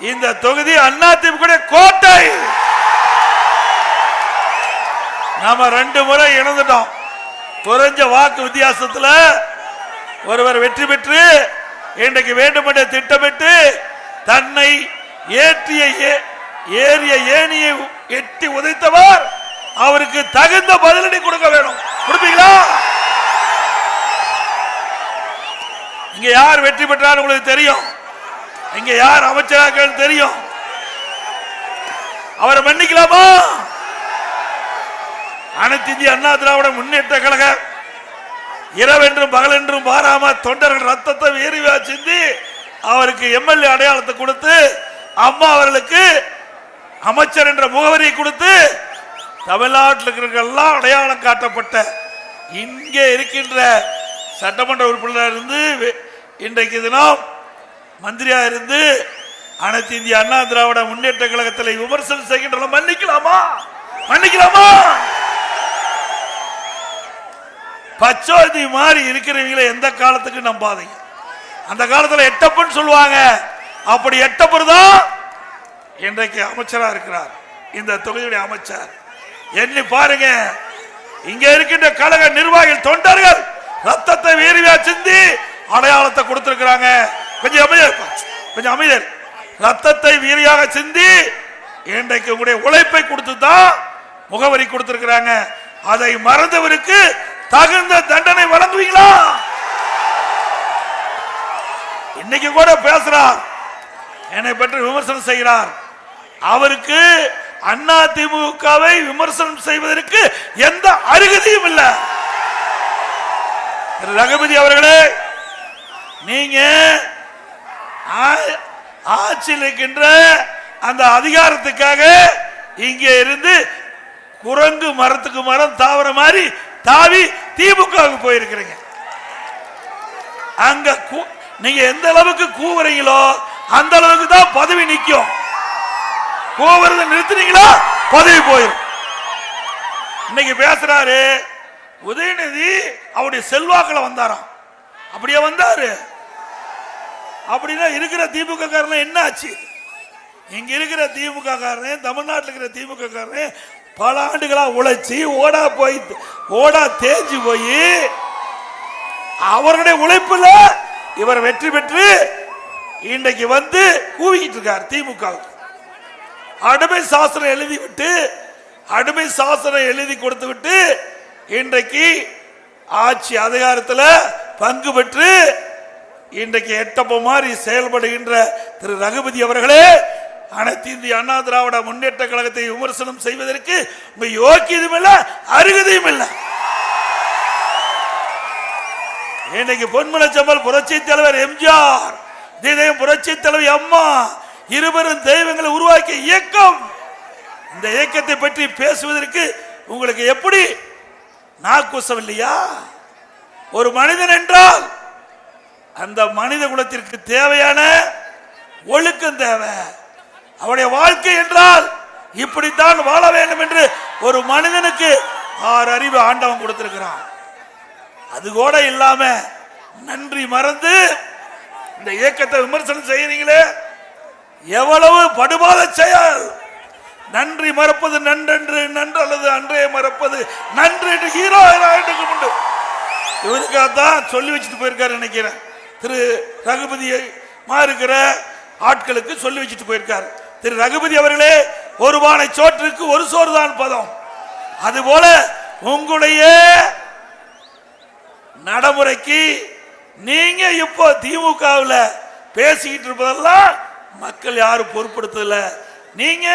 இந்த தொகுதி அதிமுக கோட்டை. நாம ரெண்டு முறை இணைந்துட்டோம். குறைஞ்ச வாக்கு வித்தியாசத்தில் ஒருவர் வெற்றி பெற்று இன்றைக்கு வேண்டுமென்ற திட்டமிட்டு தன்னை ஏற்றிய ஏ- ஏறிய ஏணியை எட்டி உதைத்தவர் அவருக்கு தகுந்த பதிலடி கொடுக்க வேணும் கொடுப்பீங்களா? இங்க யார் வெற்றி பெற்றார் உங்களுக்கு தெரியும். இங்க யார் அமைச்சராக தெரியும். அவரை மன்னிக்கலாமா? அனைத்து இந்திய அண்ணா திராவிட முன்னேற்ற கழக இரவென்றும் பகலென்றும் பாராம தொண்டர்கள் ரத்தத்தை வீரிவா சிந்தி அவருக்கு எம்எல்ஏ அடையாளத்தை கொடுத்து அம்மா அவர்களுக்கு அமைச்சர் என்ற முகவரியை கொடுத்து தமிழ்நாட்டில் இருக்கிறவர்கள்லாம் அடையாளம் காட்டப்பட்ட இங்கே இருக்கின்ற சட்டமன்ற உறுப்பினராக இருந்து இன்றைக்கு தினம் மந்திரியா இருந்து அனைத்து இந்திய அண்ணா திராவிட முன்னேற்ற கழகத்தில் விமர்சனம் செய்கின்ற மன்னிக்கலாமா? மன்னிக்கலாமா? பச்சோதி மாதிரி இருக்கிறவங்களை எந்த காலத்துக்கு நம்பாதீங்க. அந்த காலத்தில் எட்டப்பன் சொல்லுவாங்க. அப்படி எட்டப்பர் தான் இன்றைக்கு அமைச்சரா இருக்கிறார். இந்த தொகுதியுடைய அமைச்சர். எண்ணி பாருங்க. இங்க இருக்கின்ற கழக நிர்வாகிகள் தொண்டர்கள் ரத்தத்தை வீரியா சிந்தி அடையாளத்தை கொடுத்திருக்கிறாங்க. கொஞ்சம் அமைதியா கொஞ்சம் அமைதியர் ரத்தத்தை வீரியாக சிந்தி இன்றைக்கு உங்களுடைய உழைப்பை கொடுத்து தான் முகவரி கொடுத்திருக்கிறாங்க. அதை மறந்தவருக்கு தகுந்த தண்டனை வழங்குவீங்களா? இன்னைக்கு கூட பேசுறார். என்னை பற்றி விமர்சனம் செய்கிறார். அவருக்கு அண்ணா திமுகவை விமர்சனம் செய்வதற்கு எந்த அருகதையும் இல்லை. ரகுபதி அவர்களே நீங்க ஆட்சியில் இருக்கின்ற அந்த அதிகாரத்துக்காக இங்கே இருந்து குரங்கு மரத்துக்கு மரம் தாவர மாதிரி தாவி திமுகவுக்கு போயிருக்கிறீங்க. அங்க கூ- நீங்க எந்த அளவுக்கு கூவுறீங்களோ அந்த அளவுக்கு தான் பதவி நிற்கும் கூவுறதை நிறுத்தினீங்களா பதவி போயிடும் இன்னைக்கு பேசுறாரு உதயநிதி அவருடைய செல்வாக்கில் வந்தாராம். அப்படியே வந்தாரு. அப்படின்னா இருக்கிற திமுக காரன் என்ன ஆச்சு? இங்க இருக்கிற திமுக காரன் தமிழ்நாட்டில் இருக்கிற திமுக காரன் பல ஆண்டுகளா உழைச்சி ஓடா போய் ஓடா தேஞ்சு போய் அவருடைய உழைப்புல இவர் வெற்றி பெற்று இன்றைக்கு வந்து கூவிக்கிட்டு இருக்கார் திமுக அடிமை சாசனம் எழுதி விட்டு அடிமை சாசனம் எழுதி கொடுத்து விட்டு இன்றைக்கு ஆட்சி அதிகாரத்தில் பங்கு பெற்று இன்றைக்கு எட்டப்ப மாதிரி செயல்படுகின்ற திரு ரகுபதி அவர்களே அனைத்து இந்திய அண்ணா திராவிட முன்னேற்ற கழகத்தை விமர்சனம் செய்வதற்கு உங்க யோக்கியதும் இல்லை அருகதையும் இல்லை. இன்னைக்கு பொன்மனச்சம்பல் புரட்சி தலைவர் எம்ஜிஆர் இதயம் புரட்சி தலைவர் அம்மா இருவரும் தெய்வங்களை உருவாக்கிய இயக்கம். இந்த இயக்கத்தை பற்றி பேசுவதற்கு உங்களுக்கு எப்படி நாக்குசம் இல்லையா? ஒரு மனிதன் என்றால் அந்த மனித குலத்திற்கு தேவையான ஒழுக்கம் தேவை. அவருடைய வாழ்க்கை என்றால் இப்படித்தான் வாழ வேண்டும் என்று ஒரு மனிதனுக்கு ஆறு அறிவு ஆண்டவன் கொடுத்திருக்கிறான். அது கூட இல்லாம நன்றி மறந்து இந்த இயக்கத்தை விமர்சனம் செய்யறீங்களே எவ்வளவு படுபாத செயல். நன்றி மறப்பது நன்றென்று நன்று அல்லது அன்றே மறப்பது நன்று என்று ஹீரோ ஆயிரத்துக்கு உண்டு. இவருக்காகத்தான் சொல்லி வச்சுட்டு போயிருக்காரு நினைக்கிறேன். திரு ரகுபதியை இருக்கிற ஆட்களுக்கு சொல்லி வச்சுட்டு போயிருக்கார். திரு ரகுபதி அவர்களே ஒரு பானை சோற்றுக்கு ஒரு சோறு தான் பதம். அதுபோல உங்களுடைய நடைமுறைக்கு நீங்க இப்போ திமுகவில் பேசிக்கிட்டு இருப்பதெல்லாம் மக்கள் யாரும் பொருட்படுத்தல. நீங்க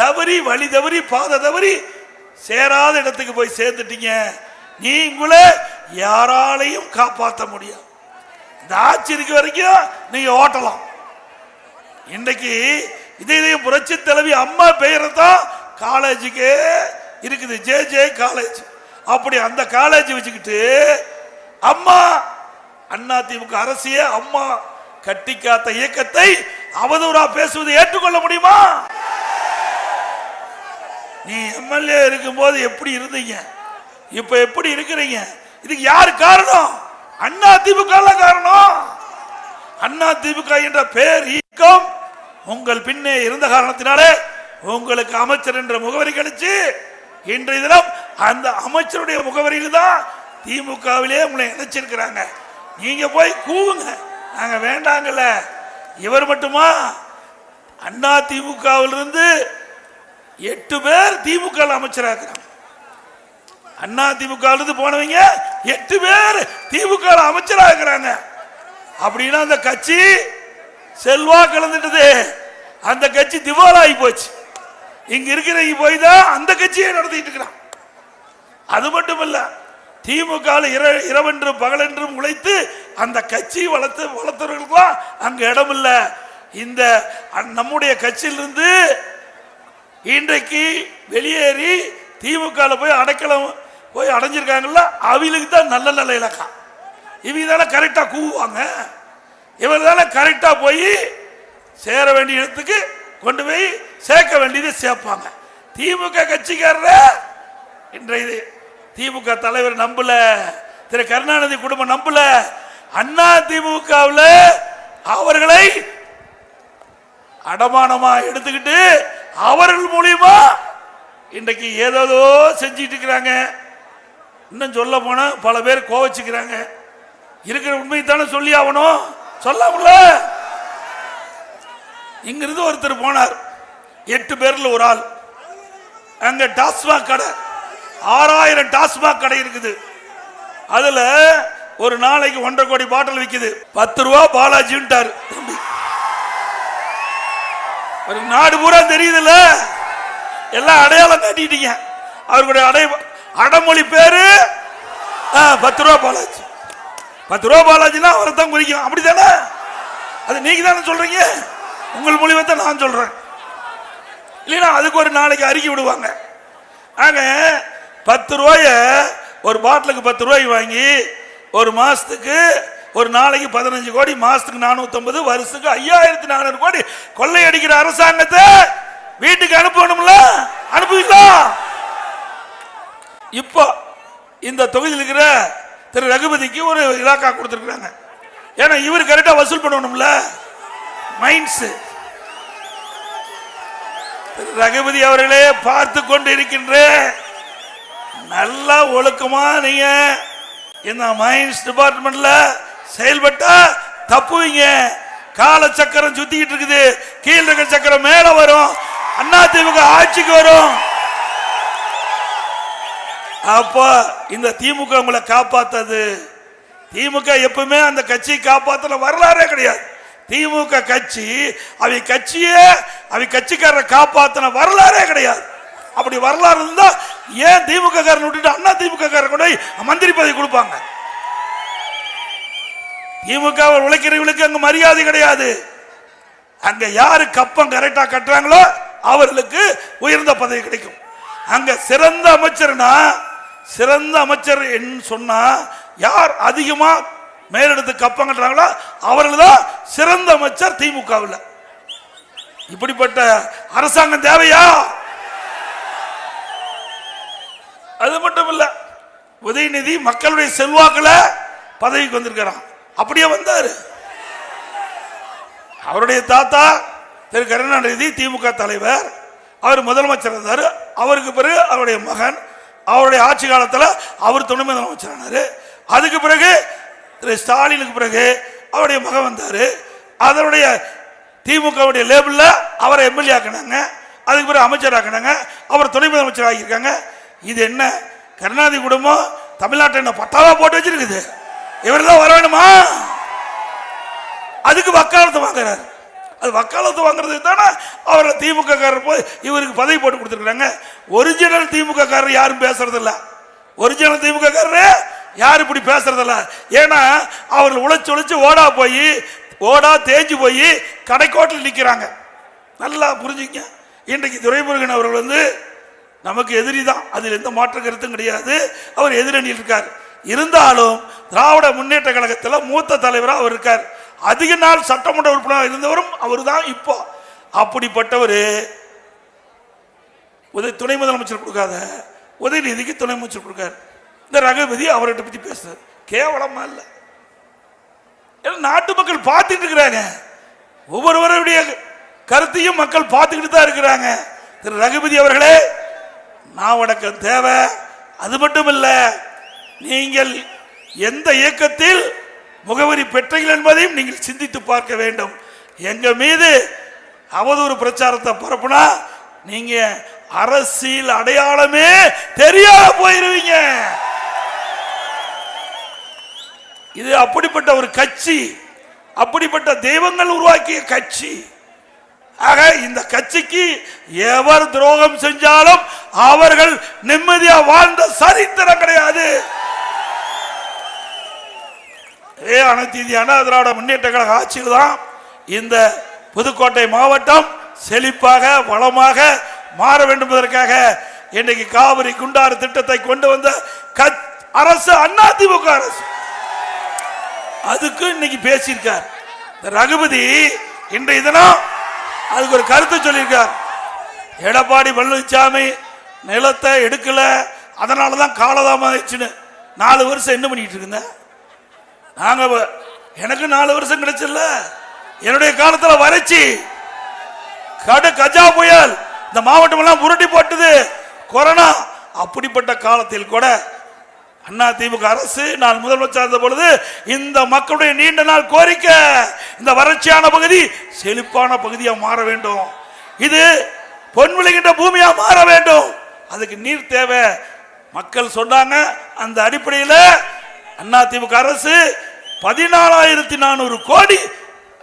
தவறி வழி தவறி பாதை தவறி சேராத இடத்துக்கு போய் சேர்ந்துட்டீங்க. நீங்களே யாராலையும் காப்பாற்ற முடியாது. இந்த ஆட்சி இருக்க வரைக்கும் நீங்க ஓட்டலாம். இன்னைக்கு இதே இதே புரட்சி தலைவி அம்மா பெயரை தான் காலேஜுக்கு இருக்குது. J J college. அப்படி அந்த காலேஜ் வச்சுக்கிட்டு அம்மா அண்ணா திமுக அரசிய அம்மா கட்டி காத்த இயக்கத்தை அவதூறா பேசுவதை ஏற்றுக்கொள்ள முடியுமா? நீ எம்எல்ஏ இருக்கும்போது எப்படி இருந்தீங்க? இப்ப எப்படி இருக்கிறீங்க? இதுக்கு யார் காரணம்? அண்ணா திமுக காரணம். அண்ணா திமுக என்ற பெயர் ஈக்கம் உங்கள் பின்னே இருந்த காரணத்தினாலே உங்களுக்கு அமைச்சர் என்ற முகவரி கிடைச்சு இன்றைய தினம் அந்த அமைச்சருடைய முகவரியில் தான் திமுகவிலே உங்களை இணைச்சிருக்கிறாங்க. நீங்க போய் கூவுங்க. நாங்க வேண்டாங்கல்ல. இவர் மட்டுமா? அண்ணா திமுகவிலிருந்து எட்டு பேர் திமுக அமைச்சராகிறாங்க அண்ணா திமுக போனவங்க எட்டு பேர் திமுக இருக்கிறாங்க அப்படின்னா அந்த கட்சி செல்வா கலந்துட்டது அந்த கட்சி திவாலாகி போச்சு. இங்க இருக்கிறவங்க போய் தான் அந்த கட்சியை நடத்திட்டு இருக்கிறான். அது மட்டும் இல்ல திமுக இரவென்றும் பகலென்றும் உழைத்து அந்த கட்சி வளர்த்து வளர்த்தவர்களுக்கெல்லாம் அங்க இடம் இல்ல இந்த அ- நம்முடைய கட்சியிலிருந்து இன்றைக்கு வெளியேறி திமுக போய் அடைக்கலம் போய் அடைஞ்சிருக்காங்கல்ல அவங்களுக்கு தான் நல்ல நல்ல இலக்கம் இவங்க தானே கரெக்டாக கூவுவாங்க. இவர் தானே கரெக்டாக போய் சேர வேண்டிய இடத்துக்கு கொண்டு போய் சேர்க்க வேண்டியதை சேர்ப்பாங்க. திமுக கட்சிக்காரர் இன்றைய திமுக தலைவர் நம்பல திரு கருணாநிதி குடும்பம் நம்பல அண்ணா திமுகவில் அவர்களை அடமானமா எடுத்துக்கிட்டு அவர்கள் மூலியமா இன்றைக்கு ஏதேதோ செஞ்சிட்டு இருக்கிறாங்க. இன்னும் சொல்ல போனா பல பேர் கோவச்சுக்கிறாங்க. இருக்கிற உண்மையை தானே சொல்லி ஆகணும்? சொல்லாமல இங்கிருந்து ஒருத்தர் போனார். எட்டு பேர்ல ஒரு ஆள். அங்க டாஸ்மாக் கடை. ஆறாயிரம் டாஸ்மாக் கடை இருக்குது. அதுல ஒரு நாளைக்கு ஒன்றரை கோடி பாட்டில் விற்குது பத்து ரூபா பாலாஜின்ட்டாரு. ஒரு நாடு பூரா தெரியுதுல்ல? எல்லாம் அடையாளம் காட்டிட்டீங்க. அவர்களுடைய அடைய அடமொழி பேரு? ஆ, பத்து ரூபா பாலாஜி. பத்து ரூபா பாலாஜினா அவரை தான் குறிக்கும் அப்படித்தானே? அது நீங்க தானே சொல்றீங்க? உங்கள் மொழிவை தான் நான் சொல்றேன். இல்லைன்னா அதுக்கு ஒரு நாளைக்கு அறிக்கை விடுவாங்க. ஆக பத்து ரூபாய ஒரு பாட்டிலுக்கு பத்து ரூபாய் வாங்கி ஒரு மாசத்துக்கு ஒரு நாளைக்கு பதினஞ்சு கோடி மாசத்துக்கு நானூத்தி வருஷத்துக்கு ஐயாயிரத்தி நானூறு கோடி. கொள்ளையடிக்கிற அரசாங்கத்தை வீட்டுக்கு அனுப்பணும்ல? அனுப்புவீங்களா? இப்போ இந்த தொகுதியில் இருக்கிற திரு ரகுபதிக்கு ஒரு இலாக்கா கொடுத்துருக்குறாங்க. ஏன்னா இவர் கரெக்டாக வசூல் பண்ணணும்ல. மைண்ட்ஸ் திரு ரகுபதி அவர்களே பார்த்து கொண்டு இருக்கின்ற நல்லா ஒழுக்கமா நீங்க இந்த மைன்ஸ் டிபார்ட்மெண்ட்ல செயல்பட்டா தப்புவீங்க. கால சக்கரம் சுத்திக்கிட்டு இருக்குது. கீழ் சக்கரம் மேல வரும். அண்ணா திமுக ஆட்சிக்கு வரும். அப்போ இந்த திமுக உங்களை காப்பாத்தது. திமுக எப்பவுமே அந்த கட்சியை காப்பாத்தல வரலாறே கிடையாது. திமுக கட்சி அவை கட்சியே அவை கட்சிக்காரரை காப்பாத்தின வரலாறே கிடையாது. அப்படி வரலாறு இருந்தா ஏன் திமுக காரன் விட்டுட்டு அண்ணா திமுக காரன் கூட மந்திரி பதவி கொடுப்பாங்க? திமுக உழைக்கிறவங்களுக்கு அங்க மரியாதை கிடையாது. அங்க யாரு கப்பம் கரெக்டா கட்டுறாங்களோ அவர்களுக்கு உயர்ந்த பதவி கிடைக்கும். அங்க சிறந்த அமைச்சர்னா சிறந்த அமைச்சர் என்று சொன்னா யார் அதிகமா மேலெடுத்து கப்பம் கட்டுறாங்களோ அவர்கள் தான் சிறந்த அமைச்சர் திமுகவில். இப்படிப்பட்ட அரசாங்கம் தேவையா? அது மட்டும் இல்ல உதயநிதி மக்களுடைய செல்வாக்குல பதவிக்கு வந்திருக்கிறான். அப்படியே வந்தாரு. அவருடைய தாத்தா திரு கருணாநிதி திமுக தலைவர். அவர் முதலமைச்சர் இருந்தார். அவருக்கு பிறகு அவருடைய மகன் அவருடைய ஆட்சி காலத்தில் அவர் துணை முதலமைச்சர் ஆனாரு அதுக்கு பிறகு திரு ஸ்டாலினுக்கு பிறகு அவருடைய மகன் வந்தார். அதனுடைய திமுகவுடைய லேபிளில் அவரை எம்எல்ஏ ஆக்கினாங்க. அதுக்கு பிறகு அமைச்சர் ஆக்கினாங்க. அவர் துணை முதலமைச்சர் ஆகியிருக்காங்க. இது என்ன? கருணாநிதி குடும்பம் தமிழ்நாட்டை என்ன பட்டாவா போட்டு வச்சிருக்குது? இவர் தான் வர வேணுமா? அதுக்கு வக்காலத்து வாங்குறாரு. அது வக்காலத்து வாங்குறதுக்கு தானே? அவரை திமுக காரர் போய் இவருக்கு பதவி போட்டு கொடுத்துருக்குறாங்க. ஒரிஜினல் திமுக காரர் யாரும் பேசுறதில்ல. ஒரிஜினல் திமுக காரரு யாரும் இப்படி பேசுறது இல்ல ஏன்னா அவர்கள் உழைச்சி உழைச்சி ஓடா போய் ஓடா தேஞ்சு போய் கடைக்கோட்டில் நிற்கிறாங்க நல்லா புரிஞ்சுங்க. இன்றைக்கு துரைமுருகன் அவர்கள் வந்து நமக்கு எதிரி தான். அதில் எந்த மாற்று கருத்தும் கிடையாது. அவர் எதிரணியில் இருக்கார். இருந்தாலும் திராவிட முன்னேற்ற கழகத்தில் மூத்த தலைவராக அவர் இருக்கார். அதிக நாள் சட்டமன்ற உறுப்பினராக இருந்தவரும் அவர் தான் இப்போ. அப்படிப்பட்டவர் உதய துணை முதலமைச்சர் கொடுக்காத உதயநிதிக்கு துணை அமைச்சர் கொடுக்காரு. இந்த ரகுபதி அவர்கிட்ட பற்றி பேசுறாரு. கேவலமா இல்லை. ஏன்னா நாட்டு மக்கள் பார்த்துட்டு இருக்கிறாங்க. ஒவ்வொருவருடைய கருத்தையும் மக்கள் பார்த்துக்கிட்டு தான் இருக்கிறாங்க. திரு ரகுபதி அவர்களே நான் உனக்கு தேவை. அது மட்டும் இல்லை நீங்கள் எந்த இயக்கத்தில் முகவரி பெற்றீர்கள் என்பதையும் நீங்கள் சிந்தித்து பார்க்க வேண்டும். எங்க மீது அவதூறு பிரச்சாரத்தை பரப்புனா நீங்க அரசியல் அடையாளமே தெரியாத போயிருவீங்க. இது அப்படிப்பட்ட ஒரு கட்சி அப்படிப்பட்ட தெய்வங்கள் உருவாக்கிய கட்சி. ஆக இந்த கட்சிக்கு எவர் துரோகம் செஞ்சாலும் அவர்கள் நிம்மதியா வாழ்ந்த சரித்திரம் கிடையாது. ஏ அனைத்து இந்திய அண்ணா திராவிட முன்னேற்ற கழக ஆட்சியில் தான் இந்த புதுக்கோட்டை மாவட்டம் செழிப்பாக வளமாக மாற வேண்டும் என்பதற்காக இன்றைக்கு காவிரி குண்டாறு திட்டத்தை கொண்டு வந்த கத்- அரசு அதிமுக அரசு. அதுக்கு இன்னைக்கு பேசியிருக்கார். ரகுபதி இன்றைய தினம் அதுக்கு ஒரு கருத்து சொல்லியிருக்கார். எடப்பாடி பழனிசாமி நிலத்தை எடுக்கல அதனால தான் காலதாமதிச்சுன்னு நாலு வருஷம் என்ன பண்ணிட்டு இருக்குங்க நாங்க எனக்கு நாலு வருஷம் கிடைச்சல என்னுடைய காலத்துல வறட்சி. கடு கஜா புயல். இந்த மாவட்டம் எல்லாம் உருட்டி போட்டது. கொரோனா. அப்படிப்பட்ட காலத்தில் கூட அண்ணா திமுக அரசு நான் முதலமைச்சர் இருந்த பொழுது இந்த மக்களுடைய நீண்ட நாள் கோரிக்கை இந்த வறட்சியான பகுதி செழிப்பான பகுதியா மாற வேண்டும். இது பொன் விளைகின்ற பூமியா மாற வேண்டும். அதுக்கு நீர் தேவை. மக்கள் சொன்னாங்க அந்த அடிப்படையில் அண்ணா திமுக அரசு பதினாலாயிரத்தி நானூறு கோடி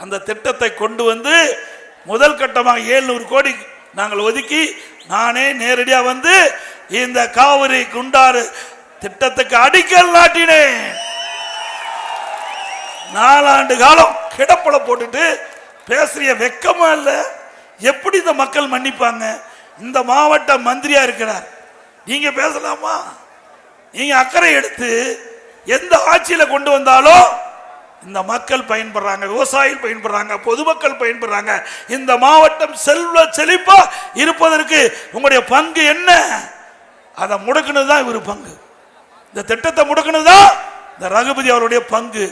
அந்த திட்டத்தை கொண்டு வந்து முதல் கட்டமாக 700 கோடி நாங்கள் ஒதுக்கி நானே நேரடியாக வந்து இந்த காவிரி குண்டாறு திட்டத்துக்கு அடிக்கல் நாட்டினேன். நாலாண்டு காலம் கிடப்பல போட்டுட்டு பேசுறிய வெக்கமா இல்லை? எப்படி இந்த மக்கள் மன்னிப்பாங்க? இந்த மாவட்ட மந்திரியா இருக்கிறார். நீங்க பேசலாமா? நீங்க அக்கறை எடுத்து எந்த ஆட்சியில கொண்டு வந்தாலும் இந்த மக்கள் பயன்படுறாங்க விவசாயிகள் பயன்படுறாங்க பொதுமக்கள் பயன்படுறாங்க. இந்த மாவட்டம் செல்வ செழிப்பா இருப்பதற்கு உங்களுடைய பங்கு என்ன? அதை முடக்குனது தான் இவர் பங்கு. இந்த திட்டத்தை முடக்குனது தான் இந்த ரகுபதி அவருடைய பங்கு.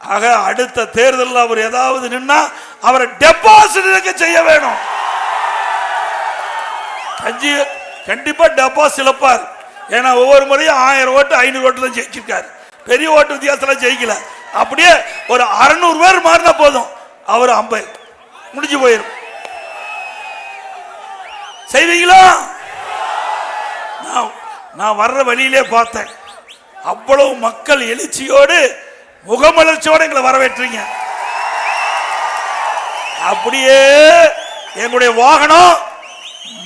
ஆக அடுத்த தேர்தலில் அவர் ஏதாவது நின்னா அவரை டெபாசிட் செய்ய வேணும். கஞ்சி கண்டிப்பா டெபாசிட் இழப்பார். ஏன்னா ஒவ்வொரு முறையும் ஆயிரம் ஓட்டு ஐநூறு ஓட்டு தான் ஜெயிச்சிருக்காரு. பெரிய ஓட்டு வித்தியாசத்தில் ஜெயிக்கல. அப்படியே ஒரு அறுநூறு பேர் மாறினா போதும். அவர் அம்பை முடிஞ்சு போயிடும் செய்வீங்களா? நான் நான் வர்ற வழியிலே பார்த்தேன். அவ்வளவு மக்கள் எழுச்சியோடு முகமலர்ச்சியோடு எங்களை வரவேற்றீங்க. அப்படியே எங்களுடைய வாகனம்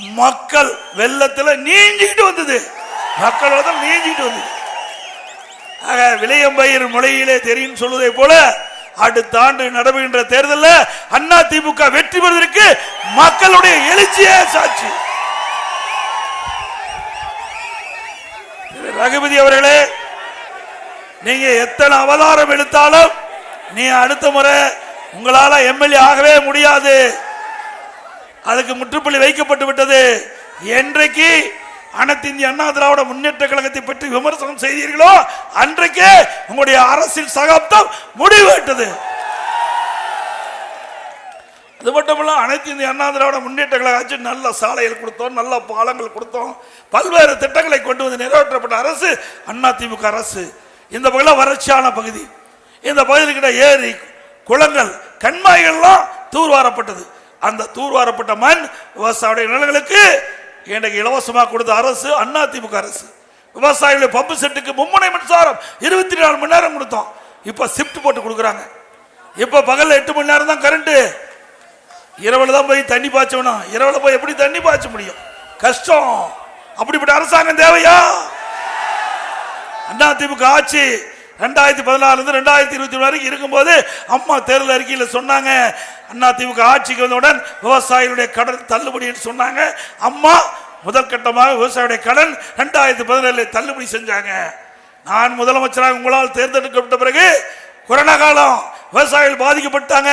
மக்கள் வெள்ளத்தில் நீஞ்சிக்கிட்டு வந்தது. மக்கள் நீஞ்சிக்கிட்டு வந்தது. ஆக விளையம்பயிர் முளையிலே தெரியும் சொல்வதை போல அடுத்த ஆண்டு நடைபெறுகின்ற தேர்தலில் அண்ணா திமுக வெற்றி பெறுவதற்கு மக்களுடைய எழுச்சியே சாட்சி. ரகுபதி அவர்களே நீங்க எத்தனை அவதாரம் எடுத்தாலும் நீ அடுத்த முறை உங்களால எம்எல்ஏ ஆகவே முடியாது. அதுக்கு முற்றுப்புள்ளி வைக்கப்பட்டு விட்டது. என்றைக்கு அனைத்து இந்திய அண்ணா திராவிட முன்னேற்ற கழகத்தை பற்றி விமர்சனம் செய்தீர்களோ அன்றைக்கே உங்களுடைய அரசியல் சகாப்தம் முடிவுவிட்டது அது மட்டும் இல்ல அனைத்து இந்திய அண்ணா திராவிட முன்னேற்ற கழக ஆட்சி நல்ல சாலைகள் கொடுத்தோம் நல்ல பாலங்கள் கொடுத்தோம் பல்வேறு திட்டங்களை கொண்டு வந்து நிறைவேற்றப்பட்ட அரசு அண்ணா திமுக அரசு. இந்த பகுதியில் வறட்சியான பகுதி. இந்த பகுதியில் ஏரி குளங்கள் கண்மாய்கள்லாம் தூர்வாரப்பட்டது. அந்த தூர்வாரப்பட்ட மண் விவசாய நிலங்களுக்கு இன்றைக்கு இலவசமாக கொடுத்த அரசு அண்ணா திமுக அரசு. விவசாயிகளுடைய பம்பு செட்டுக்கு மும்முனை மின்சாரம் இருபத்தி நாலு மணி நேரம் கொடுத்தோம். இப்போ ஷிஃப்ட் போட்டு கொடுக்குறாங்க. இப்போ பகலில் எட்டு மணி நேரம் தான் கரண்ட்டு இரவில் தான் போய் தண்ணி பாய்ச்சணும். இரவில் போய் எப்படி தண்ணி பாய்ச்ச முடியும்? கஷ்டம். அப்படிப்பட்ட அரசாங்கம் தேவையா? அண்ணா திமுக ஆட்சி ரெண்டாயிரத்தி பதினாலுலேருந்து ரெண்டாயிரத்தி இருபத்தி ஒன்று வரைக்கும் இருக்கும்போது அம்மா தேர்தல் அறிக்கையில் சொன்னாங்க. அண்ணா திமுக ஆட்சிக்கு வந்தவுடன் விவசாயிகளுடைய கடன் தள்ளுபடின்னு சொன்னாங்க. அம்மா முதற்கட்டமாக விவசாயியுடைய கடன் ரெண்டாயிரத்தி பதினேழுல தள்ளுபடி செஞ்சாங்க. நான் முதலமைச்சராக உங்களால் தேர்ந்தெடுக்கப்பட்ட பிறகு கொரோனா காலம் விவசாயிகள் பாதிக்கப்பட்டாங்க.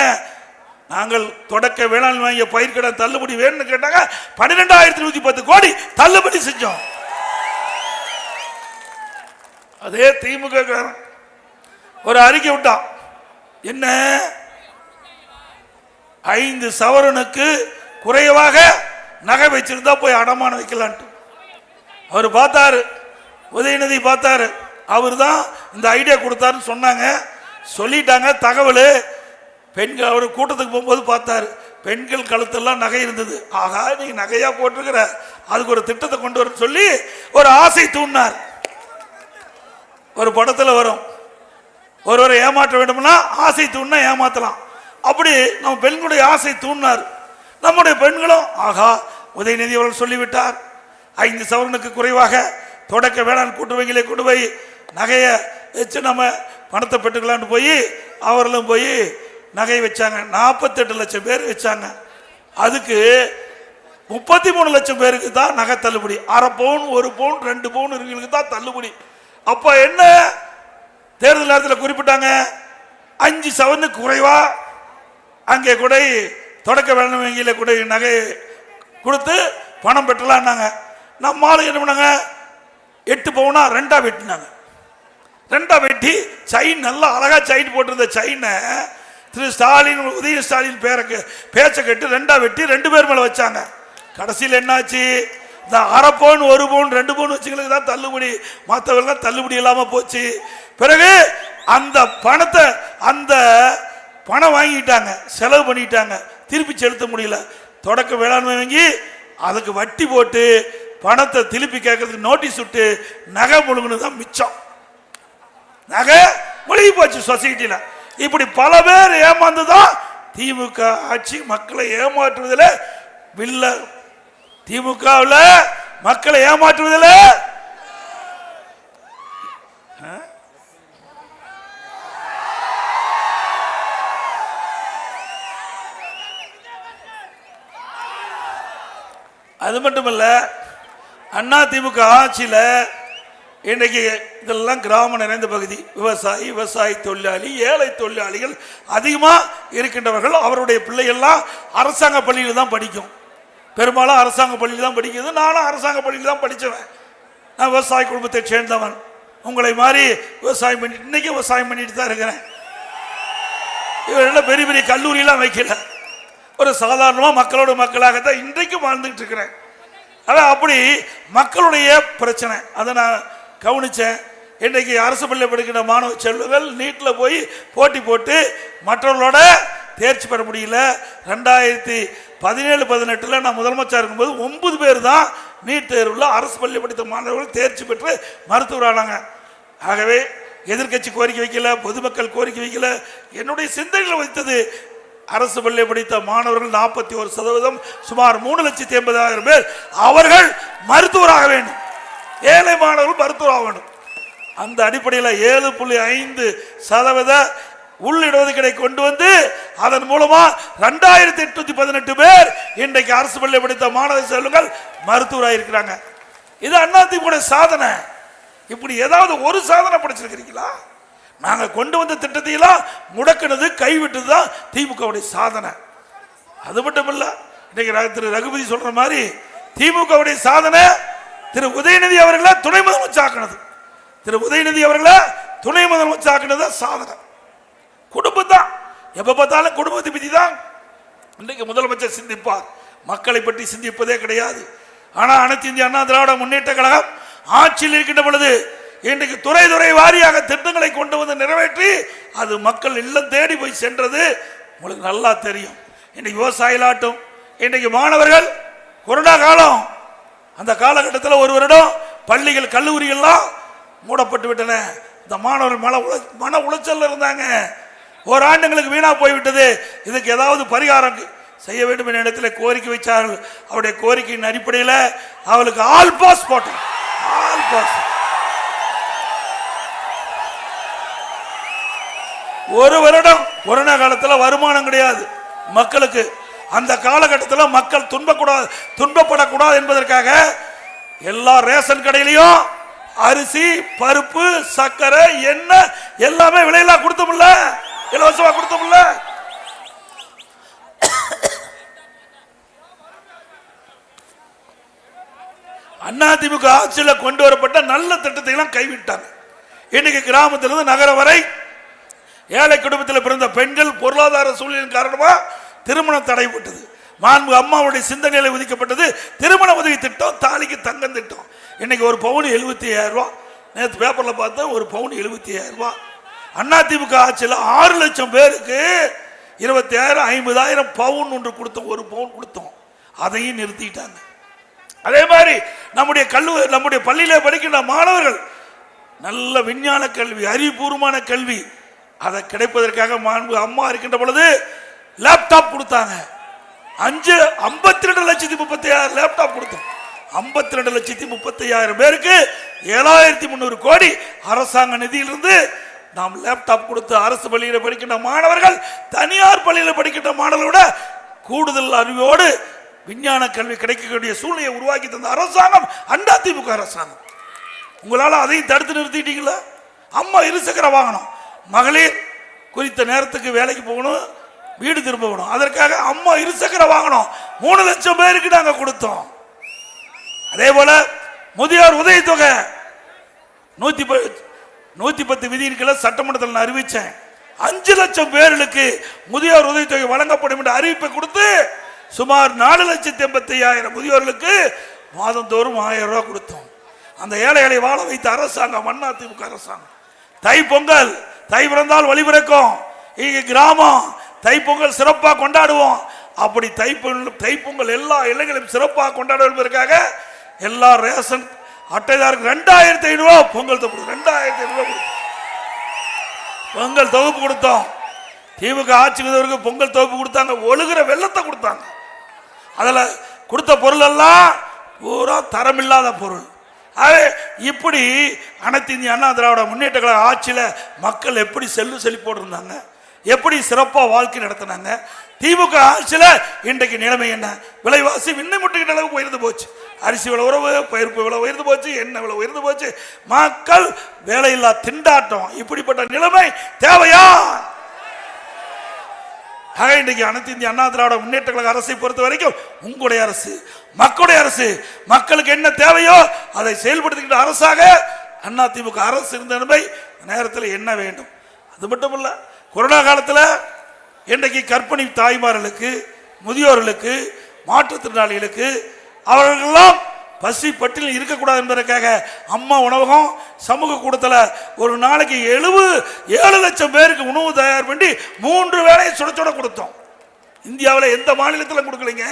நாங்கள் தொடக்க வேளாண் வாங்கிய பயிர்க்கடன் தள்ளுபடி வேணும்னு கேட்டாங்க. பன்னிரெண்டாயிரத்தி நூத்தி பத்து கோடி தள்ளுபடி செஞ்சோம். அதே திமுக காரன். ஒரு அறிக்கை விட்டான் என்ன? ஐந்து சவரனுக்கு குறைவாக நகை வச்சிருந்தா போய் அடமானம் வைக்கலான்ட்டு. அவர் பார்த்தாரு. உதயநிதி பார்த்தாரு. அவர் தான் இந்த ஐடியா கொடுத்தாருன்னு சொன்னாங்க. சொல்லிட்டாங்க. தகவல். பெண்கள் அவர் கூட்டத்துக்கு போகும்போது பார்த்தாரு. பெண்கள் கழுத்தெல்லாம் நகை இருந்தது. ஆகா நீ நகையா போட்டிருக்கிற. அதுக்கு ஒரு திட்டத்தை கொண்டு வரன்னு சொல்லி ஒரு ஆசை தூண்டினார். ஒரு படத்தில் வரும். ஒருவரை ஏமாற்ற வேண்டும்னா ஆசை தூண்டினா ஏமாத்தலாம். அப்படி நம்ம பெண்களுடைய ஆசை தூண்டினார் நம்முடைய பெண்களும் ஆகா உதயநிதி அவர்கள் சொல்லிவிட்டார். ஐந்து சவரனுக்கு குறைவாக தொடக்க வேளாண் கூட்டுவங்களே கொண்டு போய் நகையை வச்சு நம்ம பணத்தை பெற்றுக்கலான்னு போய் அவர்களும் போய் நகை வச்சாங்க. நாற்பத்தெட்டு லட்சம் பேர் வச்சாங்க. அதுக்கு முப்பத்தி மூணு லட்சம் பேருக்கு தான் நகை தள்ளுபடி. அரை பவுன் ஒரு பவுன் ரெண்டு பவுன் இருக்கிறவங்களுக்கு தான் தள்ளுபடி. அப்போ என்ன தேர்தல் நேரத்தில் குறிப்பிட்டாங்க. அஞ்சு சவனுக்கு குறைவா? அங்கே கூட தொடக்க வேளாண் வங்கியில் கூட நகை கொடுத்து பணம் பெற்றலான்னாங்க. நம்ம ஆளு என்ன பண்ணாங்க? எட்டு பவுனா ரெண்டா வெட்டினாங்க. ரெண்டா வெட்டி செயின் நல்லா அழகா செயின் போட்டிருந்த செயினை திரு ஸ்டாலின் உதய ஸ்டாலின் பேரை பேச்சை கட்டு ரெண்டா வெட்டி ரெண்டு பேர் மேல வச்சாங்க. கடைசியில் என்னாச்சு? இந்த அரை பவுன் ஒரு பவுன் ரெண்டு பவுன் வச்சுங்களுக்கு தான் தள்ளுபடி. மற்றவர்கள் தள்ளுபடி இல்லாமல் போச்சு. பிறகு அந்த பணத்தை அந்த பணம் வாங்கிட்டாங்க செலவு பண்ணிட்டாங்க. திருப்பி செலுத்த முடியல. தொடக்க வேளாண்மை வாங்கி அதுக்கு வட்டி போட்டு பணத்தை திருப்பி கேட்கறதுக்கு நோட்டீஸ் விட்டு நகை முழுங்குனது தான் மிச்சம். நகை முழுகி போச்சு சொசைட்டியில் இப்படி பல பேர் ஏமாந்து தான் திமுக ஆட்சி மக்களை ஏமாற்றுவதில் வில்ல திமுகவில் மக்களை ஏமாற்றுவதில் அது மட்டுமல்ல அண்ணா திமுக ஆட்சியில் இன்றைக்கு இதெல்லாம் கிராமம் நிறைந்த பகுதி. விவசாயி விவசாய தொழிலாளி ஏழை தொழிலாளிகள் அதிகமாக இருக்கின்றவர்கள். அவருடைய பிள்ளைகள்லாம் அரசாங்க பள்ளியில் தான் படிக்கும். பெரும்பாலும் அரசாங்க பள்ளியில் தான் படிக்கிறது. நானும் அரசாங்க பள்ளியில் தான் படித்தவன் நான் விவசாய குடும்பத்தை சேர்ந்தவன். உங்களை மாதிரி விவசாயம் பண்ணி இன்னைக்கு விவசாயம் பண்ணிட்டு தான் இருக்கிறேன். இவரெல்லாம் பெரிய பெரிய கல்லூரியெல்லாம் வைக்கல. ஒரு சாதாரணமாக மக்களோட மக்களாகத்தான் இன்றைக்கும் வாழ்ந்துகிட்டு இருக்கிறேன். அதான் அப்படி மக்களுடைய பிரச்சனை. அதை நான் கவனிச்சேன். இன்றைக்கு அரசு பள்ளியில் படிக்கிற மாணவ செல்வங்கள் நீட்டில் போய் போட்டி போட்டு மற்றவர்களோட தேர்ச்சி பெற முடியல. ரெண்டாயிரத்தி பதினேழு பதினெட்டில் நான் முதலமைச்சர் இருக்கும்போது ஒன்பது பேர் தான் நீட் தேர்வில் அரசு பள்ளி படித்த மாணவர்கள் தேர்ச்சி பெற்று மருத்துவரானாங்க ஆகவே எதிர்க்கட்சி கோரிக்கை வைக்கல பொதுமக்கள் கோரிக்கை வைக்கல. என்னுடைய சிந்தனையில் வைத்தது அரசு பள்ளி படித்த மாணவர்கள் நாற்பத்தி ஒரு சதவீதம் சுமார் மூணு லட்சத்தி எண்பதாயிரம் பேர் அவர்கள் மருத்துவராக வேண்டும். ஏழை மாணவர்கள் மருத்துவராக வேண்டும். அந்த அடிப்படையில் ஏழு புள்ளி ஐந்து சதவீத உள் கொண்டு வந்து அதன் மூலமா ரெண்டாயிரத்தி எட்நூத்தி பதினெட்டு பேர் இன்றைக்கு அரசு பள்ளி படித்த மாணவ செல்வங்கள் மருத்துவராக இருக்கிறாங்க. இது அதிமுக சாதனை. இப்படி ஏதாவது ஒரு சாதனை படிச்சிருக்கிறீங்களா? நாங்க கொண்டு வந்த திட்டத்தையெல்லாம் முடக்கினது கைவிட்டது தான் திமுகவுடைய சாதனை. அது மட்டும் இல்ல இன்னைக்கு திரு ரகுபதி சொல்ற மாதிரி திமுகவுடைய சாதனை திரு உதயநிதி அவர்களை துணை முதலமைச்சாக்குனது திரு உதயநிதி அவர்களை துணை முதலமைச்சாக்குனது தான் சாதனை. குடும்பம் தான் எப்போ பார்த்தாலும் குடும்பத்தை பற்றி தான் இன்றைக்கு முதலமைச்சர் சிந்திப்பார். மக்களை பற்றி சிந்திப்பதே கிடையாது. ஆனால் அனைத்து இந்திய அண்ணா திராவிட முன்னேற்ற கழகம் ஆட்சியில் இருக்கின்ற பொழுது இன்றைக்கு துறை துறை வாரியாக திட்டங்களை கொண்டு வந்து நிறைவேற்றி அது மக்கள் இல்லம் தேடி போய் சென்றது உங்களுக்கு நல்லா தெரியும். இன்னைக்கு விவசாயிகளாட்டும் இன்றைக்கு மாணவர்கள் கொரோனா காலம் அந்த காலகட்டத்தில் ஒரு வருடம் பள்ளிகள் கல்லூரிகள்லாம் மூடப்பட்டு விட்டன. இந்த மாணவர்கள் மன உள மன உளைச்சலில் இருந்தாங்க. ஓராண்டுங்களுக்கு வீணா போய்விட்டது. இதுக்கு ஏதாவது பரிகாரம் செய்ய வேண்டும் என்ற இடத்துல கோரிக்கை வைச்சார்கள். அவருடைய கோரிக்கையின் அடிப்படையில் அவளுக்கு ஆல் பாஸ் போட்டோம் ஆல் பாஸ். ஒரு வருடம் கொரோனா காலத்தில் வருமானம் கிடையாது மக்களுக்கு. அந்த காலகட்டத்தில் மக்கள் துன்பக்கூடாது துன்பப்படக்கூடாது என்பதற்காக எல்லா ரேஷன் கடையிலையும் அரிசி பருப்பு சர்க்கரை எண்ணெய் எல்லாமே விலையெல்லாம் கொடுத்தோம்ல இலவசமா கொடுத்தோம்ல அதிமுக ஆட்சியில் கொண்டு வரப்பட்ட நல்ல திட்டத்தை எல்லாம் கைவிட்டாங்க. இன்னைக்கு கிராமத்திலிருந்து நகரம் வரை ஏழை குடும்பத்தில் பிறந்த பெண்கள் பொருளாதார சூழ்நிலையின் காரணமாக திருமணம் தடைப்பட்டது மாண்பு அம்மாவுடைய சிந்தனையில் விதிக்கப்பட்டது திருமண உதவி திட்டம் தாலிக்கு தங்கம் திட்டம். இன்னைக்கு ஒரு பவுன் எழுபத்தி ஐயாயிரம் ரூபா நேற்று பேப்பரில் பார்த்தா ஒரு பவுன் எழுபத்தி ஐயாயிரம் ரூபா அதிமுக ஆட்சியில் ஆறு லட்சம் பேருக்கு இருபத்தி ஆயிரம் ஐம்பதாயிரம் பவுன் ஒன்று கொடுத்தோம் ஒரு பவுன் கொடுத்தோம். அதையும் நிறுத்திட்டாங்க. அதே மாதிரி நம்முடைய கல்லூரி நம்முடைய பள்ளியில் படிக்கின்ற மாணவர்கள் நல்ல விஞ்ஞான கல்வி அறிவுபூர்வமான கல்வி அதை கிடைப்பதற்காக மாண்பு அம்மா இருக்கின்ற பொழுது லேப்டாப் கொடுத்தாங்க. அஞ்சு ஐம்பத்தி ரெண்டு லட்சத்தி முப்பத்தி லேப்டாப் கொடுத்தோம். ஐம்பத்தி ரெண்டு லட்சத்தி முப்பத்தி பேருக்கு ஏழாயிரத்தி முந்நூறு கோடி அரசாங்க நிதியிலிருந்து நாம் லேப்டாப் கொடுத்து அரசு பள்ளியில் படிக்கின்ற மாணவர்கள் தனியார் பள்ளியில் படிக்கின்ற மாணவர்களோட கூடுதல் அறிவோடு விஞ்ஞான கல்வி கிடைக்கக்கூடிய சூழ்நிலையை உருவாக்கி தந்த அரசாங்கம் அதிமுக அரசாங்கம். உங்களால் அதையும் தடுத்து நிறுத்திட்டீங்களா? அம்மா இருசக்கர வாகனம். மகளிர் குறித்த நேரத்துக்கு வேலைக்கு போகணும் வீடு திரும்பணும் அதற்காக அம்மா இருசக்கர வாகனம். மூணு லட்சம் பேருக்கு நாங்கள் கொடுத்தோம். அதே போல முதியோர் உதவித்தொகை நூற்றி நூத்தி பத்து விதிகளை சட்டமன்றத்தில் நான் அறிவிச்சேன். அஞ்சு லட்சம் பேர்களுக்கு முதியோர் உதவித்தொகை வழங்கப்படும் என்ற அறிவிப்பை கொடுத்து சுமார் நாலு லட்சத்தி எண்பத்தி ஐயாயிரம் முதியோர்களுக்கு மாதந்தோறும் ஆயிரம் ரூபாய் கொடுத்தோம். அந்த ஏழைகளை வாழ வைத்த அரசாங்கம் அதிமுக அரசாங்கம். தை பொங்கல் தை பிறந்தால் வழி பிறக்கும். இங்க கிராமம் தை பொங்கல் சிறப்பாக கொண்டாடுவோம். அப்படி தை பொங்கல் தை பொங்கல் எல்லா இளைஞர்களும் சிறப்பாக கொண்டாட என்பதற்காக எல்லா ரேஷன் அட்டைதாருக்கு ரெண்டாயிரத்தி ஐநூறுவா பொங்கல் தொகுப்பு ரெண்டாயிரத்தி ஐநூறுவா பொங்கல் தொகுப்பு கொடுத்தோம். திமுக ஆட்சி வந்தவருக்கு பொங்கல் தொகுப்பு கொடுத்தாங்க. ஒழுகுற வெள்ளத்தை கொடுத்தாங்க. அதில் கொடுத்த பொருள் எல்லாம் பூரா தரமில்லாத பொருள். அது இப்படி அனைத்து இந்திய அண்ணா திராவிட முன்னேற்ற கழக ஆட்சியில் மக்கள் எப்படி செல்லு செழிப்போடு இருந்தாங்க எப்படி சிறப்பாக வாழ்க்கை நடத்தினாங்க? திமுக ஆட்சியில் இன்றைக்கு நிலைமை என்ன? விலைவாசி விண்ணை முட்டுகின்ற அளவுக்கு உயர்ந்து போச்சு. அரிசி விலை உறவு பயிர்ப்பு விலை உயர்ந்து போச்சு எண்ணெய் விலை உயர்ந்து போச்சு. மக்கள் வேலையில்லா திண்டாட்டம் இப்படிப்பட்ட நிலைமை தேவையா? ஆக இன்றைக்கு அனைத்து இந்திய அண்ணா திராவிட முன்னேற்ற கழக அரசை பொறுத்த வரைக்கும் உங்களுடைய அரசு மக்களுடைய அரசு மக்களுக்கு என்ன தேவையோ அதை செயல்படுத்துகின்ற அரசாக அண்ணா திமுக அரசு இருந்த நிலைமை நேரத்தில் என்ன வேண்டும்? அது மட்டும் இல்ல கொரோனா காலத்தில் இன்றைக்கு கற்பிணி தாய்மார்களுக்கு முதியோர்களுக்கு மாற்றுத்திறனாளிகளுக்கு அவர்களெல்லாம் பசி பட்டியலில் இருக்கக்கூடாது என்பதற்காக அம்மா உணவகம் சமூக கூடத்தில் ஒரு நாளைக்கு எழுபது ஏழு லட்சம் பேருக்கு உணவு தயார் பண்ணி மூன்று வேலையை சுட சுட கொடுத்தோம். இந்தியாவில் எந்த மாநிலத்திலும் கொடுக்கலைங்க.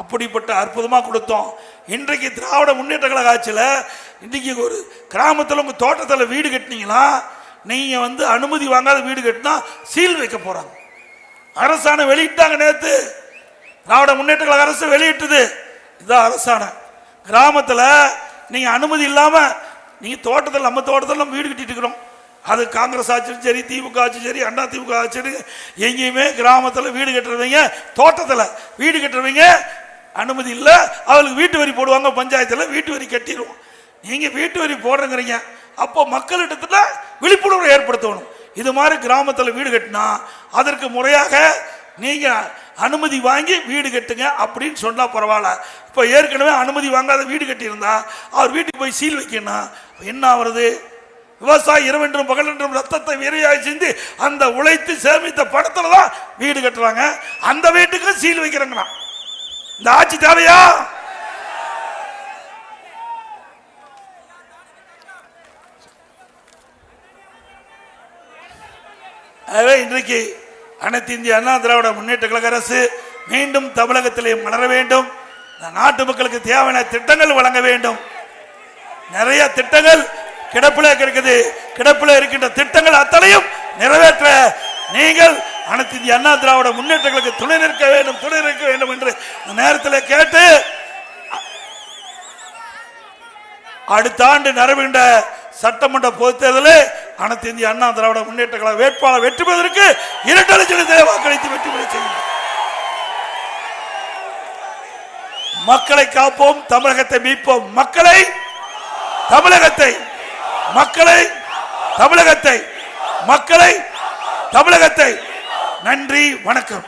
அப்படிப்பட்ட அற்புதமாக கொடுத்தோம். இன்றைக்கு திராவிட முன்னேற்ற கழக ஆட்சியில் இன்றைக்கி ஒரு கிராமத்தில் உங்கள் தோட்டத்தில் வீடு கட்டினீங்களா? நீங்கள் வந்து அனுமதி வாங்காத வீடு கட்டினா சீல் வைக்க போகிறாங்க அரசாணை வெளியிட்டாங்க நேற்று திராவிட முன்னேற்ற கழக அரசு வெளியிட்டது. இதுதான் அரசாணை. கிராமத்தில் நீங்கள் அனுமதி இல்லாமல் நீங்கள் தோட்டத்தில் நம்ம தோட்டத்தில் நம்ம வீடு கட்டிட்டு இருக்கிறோம். அது காங்கிரஸ் ஆட்சியும் சரி திமுக ஆட்சியும் சரி அண்ணா திமுக ஆட்சி எங்கேயுமே கிராமத்தில் வீடு கட்டுறவங்க தோட்டத்தில் வீடு கட்டுறவங்க அனுமதி இல்லை. அவளுக்கு வீட்டு வரி போடுவாங்க பஞ்சாயத்தில் வீட்டு வரி கட்டிடுவோம். நீங்கள் வீட்டு வரி போடுறேங்கிறீங்க. அப்போ மக்களிடத்தில் விழிப்புணர்வு ஏற்படுத்தணும். இது மாதிரி கிராமத்தில் வீடு கட்டினா அதற்கு முறையாக நீங்க அனுமதி வாங்கி வீடு கட்டுங்க அப்படின்னு சொன்னா பரவாயில்ல. இப்போ ஏற்கனவே அனுமதி வாங்காத வீடு கட்டியிருந்தா அவர் வீட்டுக்கு போய் சீல் வைக்கணும் என்ன ஆகுறது விவசாயி இரவென்றும் பகலென்றும் ரத்தத்தை விரையாய் செஞ்சு அந்த உழைத்து சேமித்த படத்தில் தான் வீடு கட்டுறாங்க. அந்த வீட்டுக்கும் சீல் வைக்கிறாங்களா இந்த ஆட்சி தேவையா? ஆகவே இன்றைக்கு அனைத்து இந்திய அண்ணா திராவிட முன்னேற்ற கழக அரசு மீண்டும் தமிழகத்திலே மலர வேண்டும். நாட்டு மக்களுக்கு தேவையான திட்டங்கள் வழங்க வேண்டும். நிறைய திட்டங்கள் கிடப்பில் இருக்குது. கிடப்பில் இருக்கின்ற திட்டங்கள் அத்தனையும் நிறைவேற்ற நீங்கள் அனைத்து இந்திய அண்ணா திராவிட முன்னேற்றங்களுக்கு துணை நிற்க வேண்டும் துணை நிற்க வேண்டும் என்று இந்த நேரத்தில் கேட்டு அடுத்த ஆண்டு நடைபெறுகின்ற சட்டமன்ற பொதுத் தேர்தலில் அனைத்து இந்திய அண்ணா திராவிட முன்னேற்ற கழக வேட்பாளர் வெற்றி பெறுவதற்கு இரண்டு லட்சம் வாக்களித்து வெற்றி பெற செய்யும். மக்களை காப்போம் தமிழகத்தை மீட்போம். மக்களை தமிழகத்தை மக்களை தமிழகத்தை மக்களை தமிழகத்தை. நன்றி வணக்கம்.